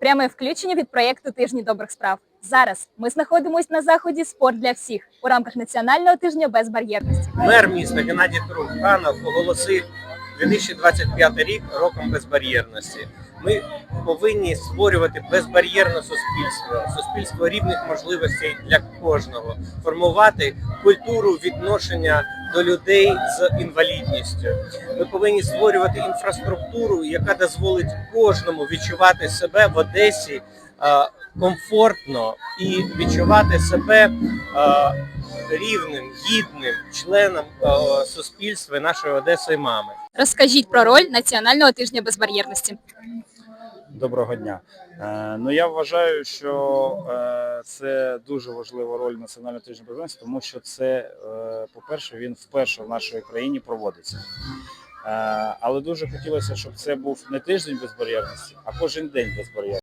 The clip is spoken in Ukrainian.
Пряме включення від проєкту Тижні добрих справ. Зараз ми знаходимося на заході Спорт для всіх у рамках національного тижня безбар'єрності. Мер міста Геннадій Труханов оголосив 2025 рік роком безбар'єрності. Ми повинні створювати безбар'єрне суспільство, суспільство рівних можливостей для кожного, формувати культуру відношення до людей з інвалідністю. Ми повинні створювати інфраструктуру, яка дозволить кожному відчувати себе в Одесі е, комфортно і відчувати себе е, рівним, гідним членом е, суспільства нашої Одеси мами. Розкажіть про роль національного тижня безбар'єрності. Доброго дня. Е, ну я вважаю, що е, це дуже важлива роль національного тижня безпеки, тому що це, е, по-перше, він вперше в нашій країні проводиться. Але дуже хотілося, щоб це був не тиждень безбар'єрності, а кожен день безбар'єрності.